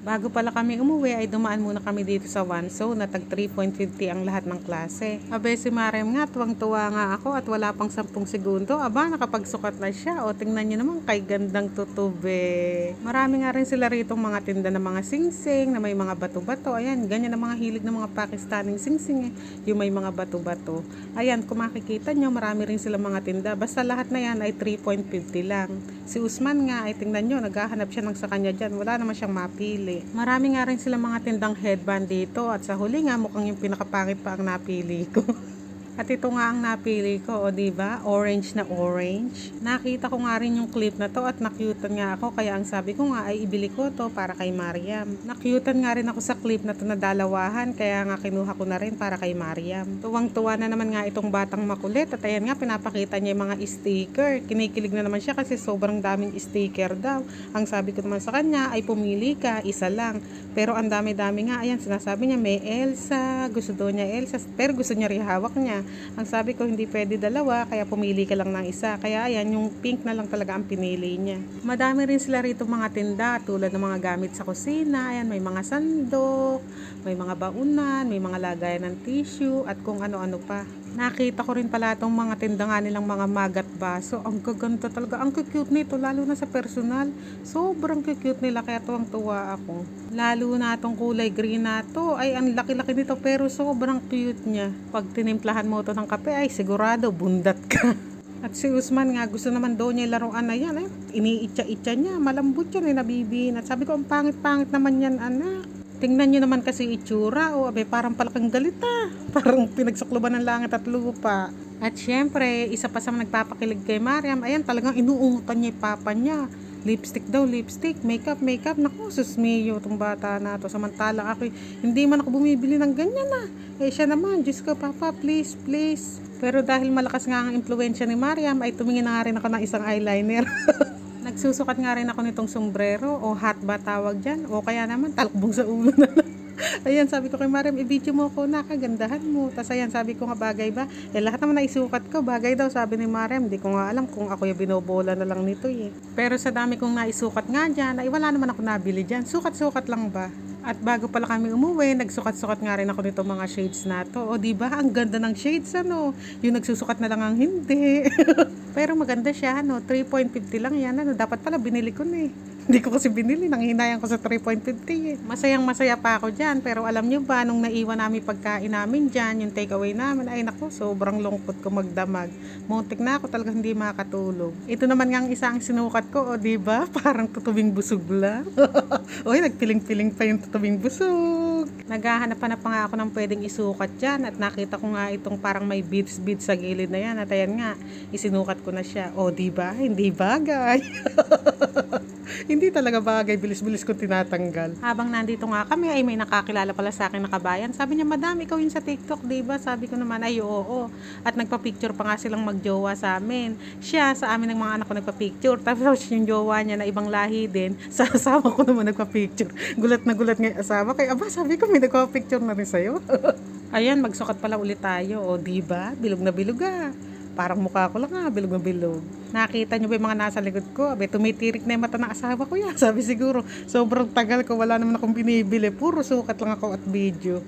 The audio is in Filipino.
Bago pala kami umuwi ay dumaan muna kami dito sa Wanso na tag 3.50 ang lahat ng klase. Abe si Marem nga, tuwang-tuwa nga ako at wala pang 10 segundo. Aba, nakapagsukat na siya. O tingnan nyo naman kay gandang tutube. Marami nga rin sila rito mga tinda ng mga singsing na may mga bato-bato. Ayan, ganyan ang mga hilig ng mga Pakistaning singsing eh. Yung may mga bato-bato. Ayan, kung makikita nyo, marami rin sila mga tinda. Basta lahat na yan ay 3.50 lang. Si Usman nga ay tingnan nyo, naghahanap siya ng sa kanya dyan. Wala naman siyang mapili. Marami nga rin sila mga tindang headband dito at sa huli nga mukhang yung pinakapangit pa ang napili ko. At ito nga ang napili ko, o di ba? Orange na orange. Nakita ko nga rin yung clip na to at nakyutan nga ako kaya ang sabi ko nga ay ibili ko to para kay Mariam. Nakyutan nga rin ako sa clip na to na dalawahan kaya nga kinuha ko na rin para kay Mariam. Tuwang-tuwa na naman nga itong batang makulit at ayan nga pinapakita niya yung mga sticker. Kinikilig na naman siya kasi sobrang daming sticker daw. Ang sabi ko naman sa kanya ay pumili ka, isa lang. Pero ang dami-dami nga, ayan sinasabi niya may Elsa, gusto daw niya Elsa, pero gusto niya rin hawak niya. Ang sabi ko, hindi pwede dalawa, kaya pumili ka lang ng isa. Kaya ayan, yung pink na lang talaga ang pinili niya. Madami rin sila rito mga tinda, tulad ng mga gamit sa kusina. Ayan, may mga sandok, may mga baunan, may mga lagayan ng tissue, at kung ano-ano pa. Nakita ko rin pala itong mga tinda nga nilang mga magat baso. Ang gaganda talaga. Ang cute nito, lalo na sa personal. Sobrang cute nila, kaya tuwang-tuwa ako. Lalo na itong kulay green na to, ay ang laki-laki nito, pero sobrang cute niya. Pag tinimplahan mo to ng kape, ay sigurado bundat ka. At si Usman nga, gusto naman daw niya laruan na yan. Ay, iniitsa-itsa niya. Malambot yan, eh, nabibin. At sabi ko, ang pangit-pangit naman yan, anak. Tingnan nyo naman kasi itsura. O, abe, parang palakang galit ah. Parang pinagsakluban ng langit at lupa. At syempre, isa pa sa nagpapakilig kay Mariam, ayan, talagang inuungutan niya papa niya. Lipstick daw, lipstick, makeup, makeup. Naku, susmiyo itong bata na to. Samantalang ako, hindi man ako bumibili ng ganyan na. Eh siya naman, Diyos ko, papa, please, please. Pero dahil malakas nga ang impluensya ni Mariam, ay tumingin na nga rin ako ng isang eyeliner. Nagsusukat nga rin ako nitong sombrero o hat ba tawag dyan. O kaya naman, talakbong sa ulo na lang. Ayan, sabi ko kay Mariam, i-video mo ako na, kagandahan mo. Tapos ayan, sabi ko nga, bagay ba? Eh, lahat naman naisukat ko, bagay daw, sabi ni Mariam. Hindi ko nga alam kung ako yung binobola na lang nito eh. Pero sa dami kong naisukat nga dyan, ay wala naman ako nabili dyan. Sukat-sukat lang ba? At bago pala kami umuwi, nagsukat-sukat nga rin ako nito mga shades na to. O di ba ang ganda ng shades ano? Yung nagsusukat na lang ang hindi. Pero maganda siya, ano? 3.50 lang yan, ano? Dapat pala binili ko na eh. Hindi ko kasi binili, nanghinayang ko sa 3.50 eh. Masayang masaya pa ako dyan, pero alam nyo ba, nung naiwan namin pagkain namin dyan, yung takeaway namin, ay naku, sobrang lungkot ko magdamag. Muntik na ako talaga hindi makatulog. Ito naman nga ang isa ang sinukat ko, o di ba? Parang tutubing busog lang. Uy, nagpiling-piling pa yung tutubing busog. Naghahanap-hanap pa nga ako ng pwedeng isukat dyan at nakita ko nga itong parang may beads-beads sa gilid na yan. At ayan nga, isinukat ko na siya. O, di ba? Hindi bagay. Hindi talaga bagay, bilis-bilis ko tinatanggal. Habang nandito nga kami, ay may nakakilala pala sa akin na kabayan. Sabi niya, madam, ikaw yun sa TikTok, di ba? Sabi ko naman, ay oo. At nagpa-picture pa nga silang magjowa sa amin. Siya, sa amin ng mga anak ko nagpa-picture. Tapos yung jowa niya na ibang lahi din, sa asawa ko naman nagpa-picture. Gulat na gulat nga asawa. Kaya, aba, sabi ko, may nagpa-picture na rin sa'yo. Ayan, magsukat pala ulit tayo. O, di ba? Bilog na bilog ah. Parang mukha ko lang ah, bilog na bilog. Nakita niyo ba yung mga nasa likod ko? Abe, tumitirik na yung mata ng asawa ko yan. Sabi siguro, sobrang tagal ko, wala naman akong binibili. Puro sukat lang ako at video.